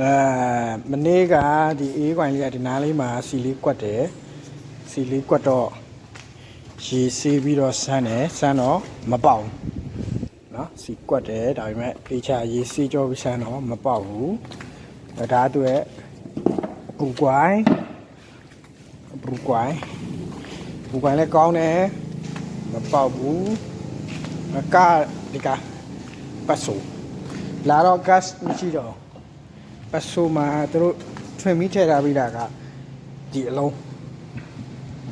အဲမနေ့ကဒီအေးကွိုင်လေးကဒီနားလေးမှာစီလေးကွက်တယ်စီလေးကွက်တော့ရေဆေးပြီးတော့ဆန်းတယ်ဆန်းတော့မပေါက်ဘူးနော်စီကွက်တယ်ဒါပေမဲ့ဖေချာရေဆေးကြောပြီးဆန်းတော့မပေါက်ဘူးအဲဒါသူရဲ့ပူကွိုင် ပူကွိုင်ပူကွိုင်လည်းကောင်းတယ်မပေါက်ဘူးအကဒီကပတ်ဆိုလာတော့ gas မရှိတော့ပတ်ဆိုမှာသူတို့ထွင်ပြီးထည့်ထားပြီးတာကဒီအလုံး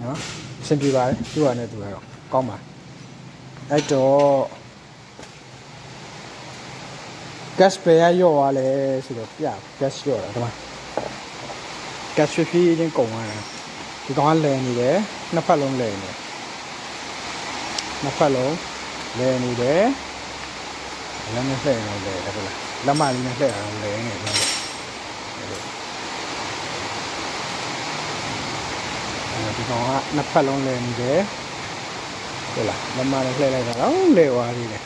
နော်အဆင်ပြေပါတယ်သူကလည်းသူကတော့ကောင်းပါအဲ့တော့ gas ပဲရရော့သွားလဲဆိုတော့ပြ gas ရော့တာဒီမှာ gas ဖြည်းဖြည်းချင်းကုန်သွားတာ ဒီကောင်ကလဲနေတယ်နှစ်ဖက်လုံးလဲနေတယ်နှစ်ဖက်လုံးလဲနေတယ်လည်းမလှည့်တော့လဲတယ်ဟုတ်လားလက်မလေးနဲ့လှည့်အောင်လဲနေတယ်အဲဒီကောင်ကနှစ်ဖက်လုံးလဲနေတယ်ဟုတ်လားလက်မနဲ့လှည့်လိုက်တာတော့လဲသွားသေးတယ်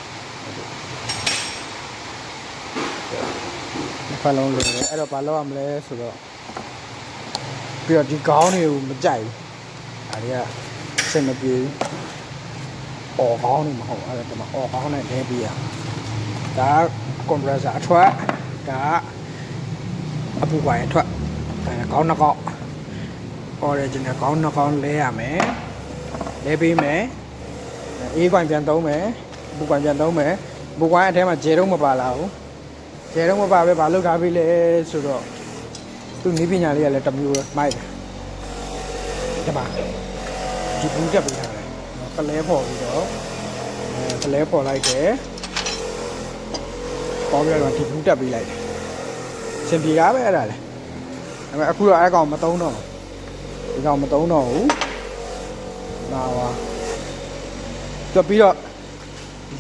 နှစ်ဖက်လုံးလဲတယ်အဲ့တော့ဘာလုပ်ရမလဲဆိုတော့ ပြီးတော့ဒီခေါင်းတွေကိုမကြိုက်ဘူးဒါတွေကစင်မပြေဘူးအော်ခေါင်းနေမဟုတ်အဲ့ဒါဒီမှာအော်ခေါင်းနဲ့လဲပြီးရဒါကွန်ပရက်ဆာအထွက်ဒါအပူပိုင်းအထွက်ဒါခေါင်းနှစ်ခေါင်း original ခေါင်းနှစ်ခေါင်းလဲရမယ်လဲပေးမယ်အေးကွိုင်ပြန်သုံးမယ်ပူကွိုင်ပြန်သုံးမယ်ပူကွိုင်အထဲမှာဂျယ်တုံးမပါလာဘူးဂျယ်တုံးမပါပဲဘာလုပ်ထားပြီလဲဆိုတော့ သူနီးပညာလေးကလည်းတစ်မျိုးပဲမိုက်တယ်ဒီမှာဒီဘူးတက်ပေးထားတယ်ပလဲပေါ်ပြီးတော့အဲပလဲပေါ်လိုက်တယ်ပေါ်ပြီးတော့ဒီဘူးတက်ပေးလိုက်တယ်စင်ပြေကားပဲအဲ့ဒါလေဒါပေမဲ့အခုတော့အဲ့ကောင်မသုံးတော့ဘူးဒီကောင်မသုံးတော့ဘူးနာပါတော့ပြီးတော့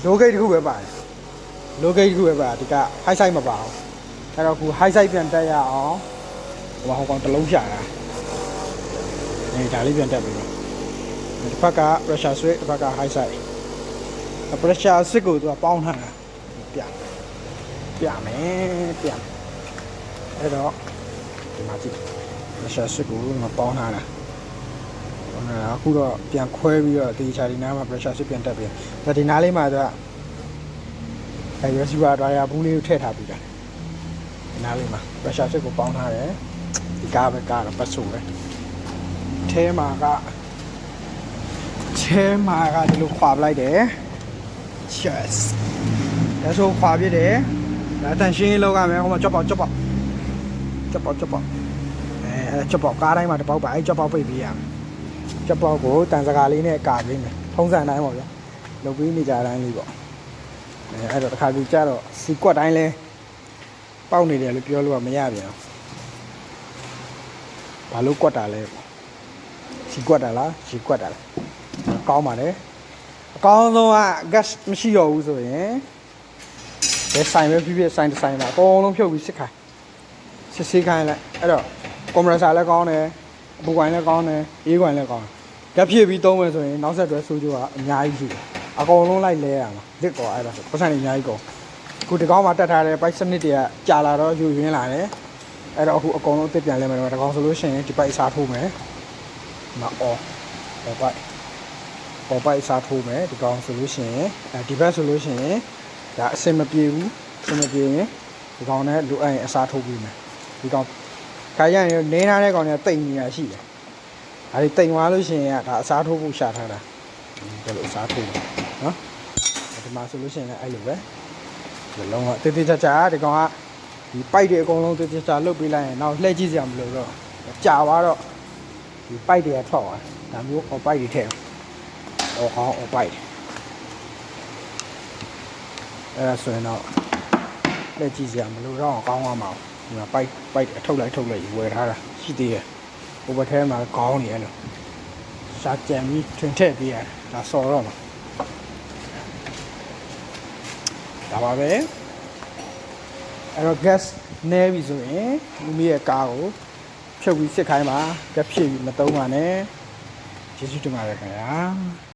low gate တခုပဲပါတယ် low gate တခုပဲပါဒီက high side မပါဘူးအဲ့တော့ခု high side ပြန်တက်ရအောင် ဟိုဟောကောင်တစ်လုံးရှာတာအဲဒါလေးပြန်တက်ပြီဒီဘက်က pressure switch ဒီဘက်က high side pressure switch ကိုသူကပေါင်းထားတာပြပြမယ်ပြအဲ့တော့ဒီမှာကြည့် pressure switch ကိုဒီမှာပေါင်းထားတာပေါင်းထားတာအခုတော့ပြန်ခွဲပြီးတော့ဒီချာဒီနားမှာ pressure switch ပြန်တက်ပြီဒါဒီနားလေးမှာသူကအဲ receiver dryer ဘူးလေးကိုထည့်ထားပြီးတာဒီနားလေးမှာ pressure switch ကိုပေါင်းထားတယ်ဒီ ကားပဲကားတော့ပတ်ဆိုပဲအဲမှာကချဲမှာကဒီလိုခွာပလိုက်တယ် cheers ဒါဆိုခွာပြတယ်ဒါတန်ရှင်းရေးလောက်ရမယ်ဟိုမှာကြောက်ပေါက်ကြောက်ပေါက်ကြောက်ပေါက်ကြောက်ပေါက်အဲအဲကြောက်ပေါက်ကားတိုင်းမှာတစ်ပေါက်ပါအဲကြောက်ပေါက်ပိတ်ပေးရမယ်ကြောက်ပေါက်ကိုတန်စကားလေးနဲ့ကာပေးမယ်ထုံးစံတိုင်းပေါ့ဗျာလုပ်ပြီးနေကြတိုင်းလေးပေါ့အဲအဲ့တော့တစ်ခါကြကြတော့စီကွက်တိုင်းလဲပေါက်နေတယ်လို့ပြောလို့ကမရပြန်ဘူး ဘာလို့ကွက်တာလဲပေါ့စီကွက်တာလားစီကွက်တာလားကောင်းပါတယ်အကောင်းဆုံးက gas မရှိတော့ဘူးဆိုရင်ဘယ်ဆိုင်ပဲဖြစ်ဖြစ်ဆိုင်တစ်ဆိုင်ပါအကုန်လုံးဖြုတ်ပြီးစစ်ခိုင်းစစ်ဆေးခိုင်းလိုက်အဲ့တော့ကွန်ပရက်ဆာလည်းကောင်းတယ်အပူကွိုင်လည်းကောင်းတယ်အေးကွိုင်လည်းကောင်းတယ်ဓာတ်ဖြည့်ပြီးသုံးမယ်ဆိုရင်နောက်ဆက်တွဲဆိုးကျိုးကအများကြီးရှိတယ်အကုန်လုံးလိုက်လဲရမှာတစ်ကောအဲ့ဒါဆိုပတ်စံတွေအများကြီးကုန်ခုဒီကောင်းမှာတက်ထားတဲ့ bike စနစ်တွေကကြာလာတော့ယူရင်းလာတယ် အဲ့တော့အခုအကုန်လုံးအစ်စ်ပြန်လဲမယ်တော့ဒီကောင်ဆိုလို့ရှိရင်ဒီ bike စားထိုးမယ်ဒီမှာအော်ဟော bike ပေါ်ပိုက်စားထိုးမယ်ဒီကောင်ဆိုလို့ရှိရင်အဲဒီဘက်ဆိုလို့ရှိရင်ဒါအစင်မပြေဘူးအစင်မပြေရင်ဒီကောင်နဲ့လိုအပ်ရင်အစားထိုးပြီးမယ်ဒီကောင်ခါရရင်နင်းထားတဲ့ကောင်တွေကတိတ်နေတာရှိတယ်အဲဒီတိတ်သွားလို့ရှိရင်ဒါအစားထိုးဖို့ရှာထားတာဒီလိုအစားထိုးမယ်နော်ဒီမှာဆိုလို့ရှိရင်လည်းအဲ့လိုပဲဒီလုံးကတေးသေးချာချာဒီကောင်က ဒီပိုက်တွေအကုန်လုံးတေးသေးချာလုတ်ပေးလိုက်ရင်နောက်လှည့်ကြည့်စရာမလိုတော့ကြာသွားတော့ဒီပိုက်တွေကထွက်သွားဒါမျိုးဟောပိုက်တွေထည့်အောင်အော်ဟောင်းအော်ပိုက်အဲ့ဒါဆိုရင်တော့လက်ကြည့်စရာမလိုတော့ကောင်းသွားမှာဒီမှာပိုက်ပိုက်အထုတ်လိုက်ထုတ်လိုက်ဝယ်ထားတာရှိသေးတယ်ဟိုဘက်ထဲမှာကောင်းနေရလို့ရှာကြံပြီးထွင်ထည့်ပေးရဒါစော်တော့မှာဒါပါပဲ အဲ့တော့ gas နဲပြီဆိုရင်မိမိရဲ့ကားကိုဖြုတ်ပြီးစစ်ခိုင်းပါ gas ဖြည့်ပြီးမသုံးပါနဲ့ကျေးဇူးတင်ပါတယ်ခင်ဗျာ